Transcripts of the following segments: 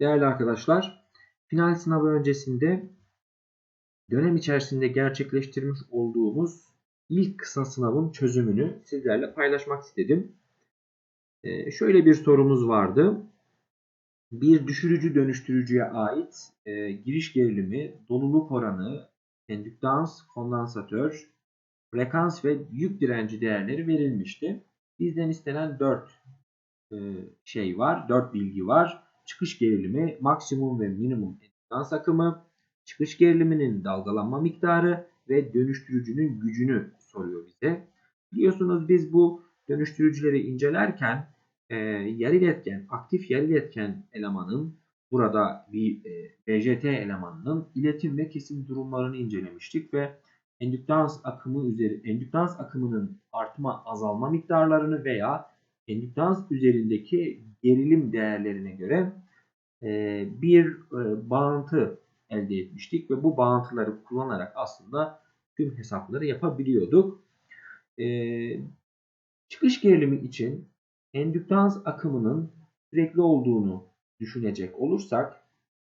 Değerli arkadaşlar, final sınavı öncesinde dönem içerisinde gerçekleştirmiş olduğumuz ilk kısa sınavın çözümünü sizlerle paylaşmak istedim. Ee, şöyle bir sorumuz vardı. Bir düşürücü dönüştürücüye ait e, giriş gerilimi, doluluk oranı, endüktans, kondansatör, frekans ve yük direnci değerleri verilmişti. Bizden istenen 4 e, şey var, 4 bilgi var çıkış gerilimi, maksimum ve minimum endüstans akımı, çıkış geriliminin dalgalanma miktarı ve dönüştürücünün gücünü soruyor bize. Biliyorsunuz biz bu dönüştürücüleri incelerken e, yarı iletken, aktif yarı iletken elemanın burada bir e, BJT elemanının iletim ve kesim durumlarını incelemiştik ve endüktans akımı üzeri endüktans akımının artma azalma miktarlarını veya endüktans üzerindeki gerilim değerlerine göre e, bir e, bağıntı elde etmiştik ve bu bağıntıları kullanarak aslında tüm hesapları yapabiliyorduk. E, çıkış gerilimi için endüktans akımının sürekli olduğunu düşünecek olursak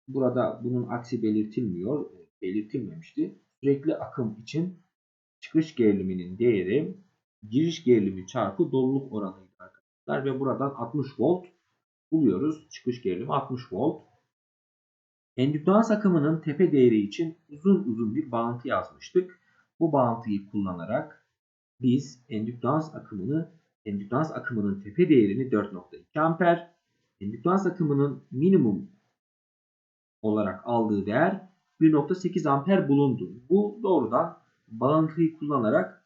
burada bunun aksi belirtilmiyor, belirtilmemişti. Sürekli akım için çıkış geriliminin değeri giriş gerilimi çarpı doluluk oranıydı ve buradan 60 volt buluyoruz. Çıkış gerilimi 60 volt. Endüktans akımının tepe değeri için uzun uzun bir bağıntı yazmıştık. Bu bağıntıyı kullanarak biz endüktans akımını endüktans akımının tepe değerini 4.2 amper, endüktans akımının minimum olarak aldığı değer 1.8 amper bulundu. Bu doğrudan bağıntıyı kullanarak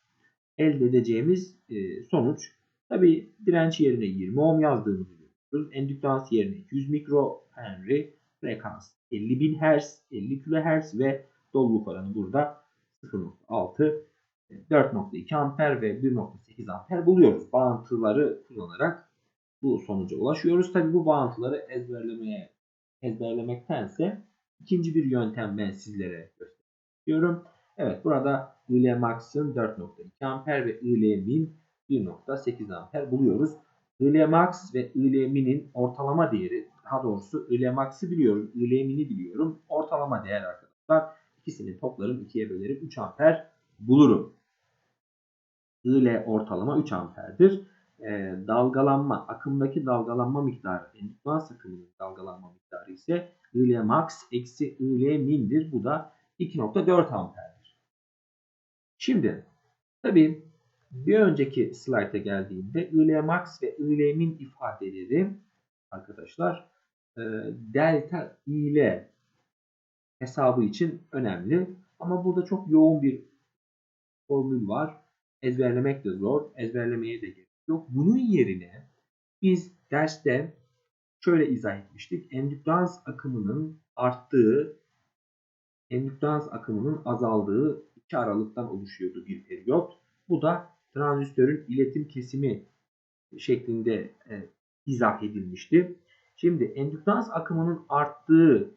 elde edeceğimiz e, sonuç. Tabi direnç yerine 20 ohm yazdığımızı görüyoruz. Endüktans yerine 200 mikro henry, frekans 50.000 Hz, 50 kHz ve doluluk oranı burada 0.6 4.2 amper ve 1.8 amper buluyoruz. Bağıntıları kullanarak bu sonuca ulaşıyoruz. Tabi bu bağıntıları ezberlemeye ezberlemektense ikinci bir yöntem ben sizlere gösteriyorum. Evet burada IL max'ın 4.2 amper ve IL min 1.8 amper buluyoruz. IL max ve IL min'in ortalama değeri daha doğrusu IL max'ı biliyorum, IL min'i biliyorum. Ortalama değer arkadaşlar. İkisini toplarım 2'ye bölerim 3 amper bulurum. IL ortalama 3 amperdir. E, dalgalanma, akımdaki dalgalanma miktarı, endüktans akımının dalgalanma miktarı ise IL max eksi IL min'dir. Bu da 2.4 amperdir. Şimdi tabii bir önceki slayta geldiğimde IL max ve IL min ifadeleri arkadaşlar e, delta ile hesabı için önemli. Ama burada çok yoğun bir formül var. Ezberlemek de zor. Ezberlemeye de gerek yok. Bunun yerine biz derste şöyle izah etmiştik. Endüktans akımının arttığı, endüktans akımının azaldığı iki aralıktan oluşuyordu bir periyot. Bu da transistörün iletim kesimi şeklinde e, izah edilmişti. Şimdi endüktans akımının arttığı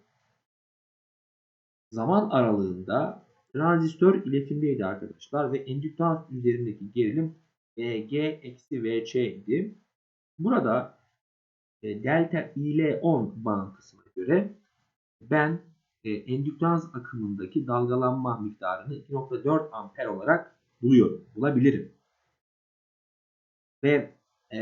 zaman aralığında transistör iletimdeydi arkadaşlar ve endüktans üzerindeki gerilim VG eksi VC idi. Burada e, delta ile 10 bağıntısına göre ben e, endüktans akımındaki dalgalanma miktarını 2.4 amper olarak buluyorum, bulabilirim. Ve e,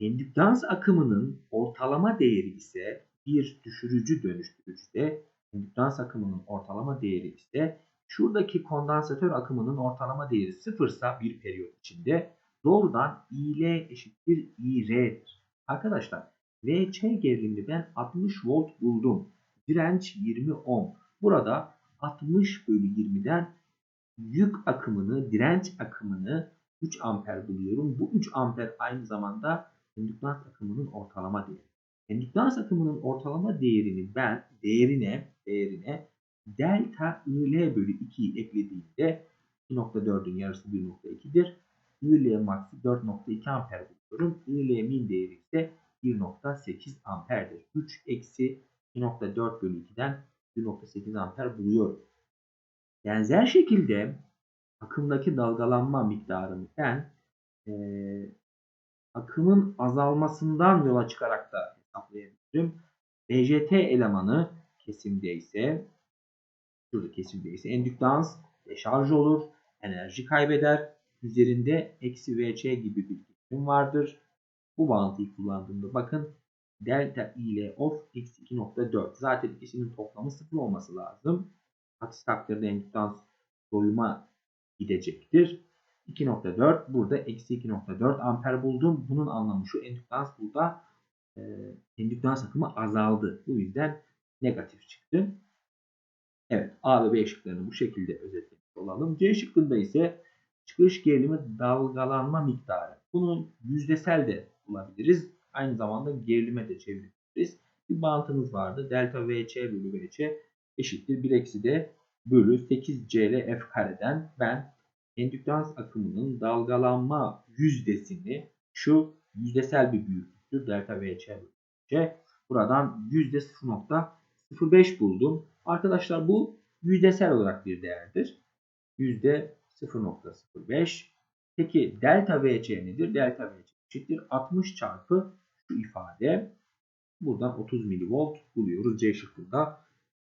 endüktans akımının ortalama değeri ise bir düşürücü dönüştürücüde endüktans akımının ortalama değeri ise şuradaki kondansatör akımının ortalama değeri sıfırsa bir periyot içinde doğrudan IL eşittir IR'dir. Arkadaşlar VC gerilimini ben 60 volt buldum. Direnç 20 ohm. Burada 60 bölü 20'den yük akımını, direnç akımını 3 amper buluyorum. Bu 3 amper aynı zamanda endüktans akımının ortalama değeri. Endüktans akımının ortalama değerini ben değerine değerine delta IL bölü 2'yi eklediğimde 2.4'ün yarısı 1.2'dir. IL max'ı 4.2 amper buluyorum. IL min değeri ise 1.8 amperdir. 3 eksi 2.4 bölü 2'den 1.8 amper buluyorum. Benzer şekilde akımdaki dalgalanma miktarını ben e, akımın azalmasından yola çıkarak da hesaplayabilirim. BJT elemanı kesimde ise şurada kesimde ise endüktans deşarj olur, enerji kaybeder. Üzerinde eksi VC gibi bir kesim vardır. Bu bağıntıyı kullandığımda bakın delta ile of eksi 2.4. Zaten ikisinin toplamı 0 olması lazım. Aksi takdirde endüktans doyuma gidecektir. 2.4 burada eksi 2.4 amper buldum. Bunun anlamı şu endüktans burada e, endüktans akımı azaldı. Bu yüzden negatif çıktı. Evet A ve B şıklarını bu şekilde özetlemiş olalım. C şıkkında ise çıkış gerilimi dalgalanma miktarı. Bunu yüzdesel de bulabiliriz. Aynı zamanda gerilime de çevirebiliriz. Bir bağıntımız vardı. Delta VC bölü VC eşittir 1 eksi de bölü 8CL F kareden ben endüktans akımının dalgalanma yüzdesini şu yüzdesel bir büyüklüktür. Delta bölü VC. Buradan yüzde 0.05 buldum. Arkadaşlar bu yüzdesel olarak bir değerdir. Yüzde 0.05. Peki delta VC nedir? Delta VC eşittir 60 çarpı şu ifade. Buradan 30 milivolt buluyoruz. C şıkkında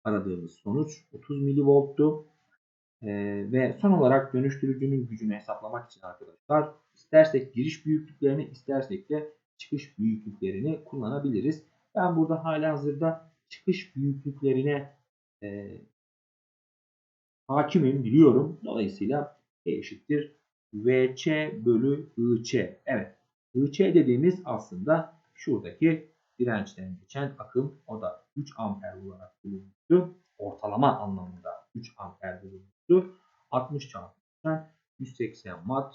aradığımız sonuç 30 milivolttu. Ee, ve son olarak dönüştürücünün gücünü hesaplamak için arkadaşlar istersek giriş büyüklüklerini istersek de çıkış büyüklüklerini kullanabiliriz. Ben burada hala hazırda çıkış büyüklüklerine e, hakimim biliyorum. Dolayısıyla E eşittir VC bölü IC. Evet. IC dediğimiz aslında şuradaki dirençten geçen akım. O da 3 amper olarak bulunmuştu. Ortalama anlamında 3 amper bulunmuştu. 60 çarpı 180 watt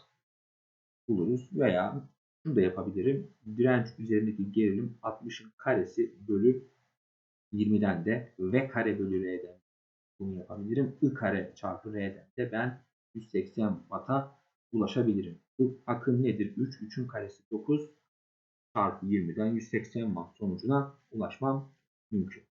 buluruz. Veya şunu da yapabilirim. Direnç üzerindeki gerilim 60'ın karesi bölü 20'den de V kare bölü R'den bunu yapabilirim. I kare çarpı R'den de ben 180 Watt'a ulaşabilirim. Bu akım nedir? 3. 3'ün karesi 9 çarpı 20'den 180 Watt sonucuna ulaşmam mümkün.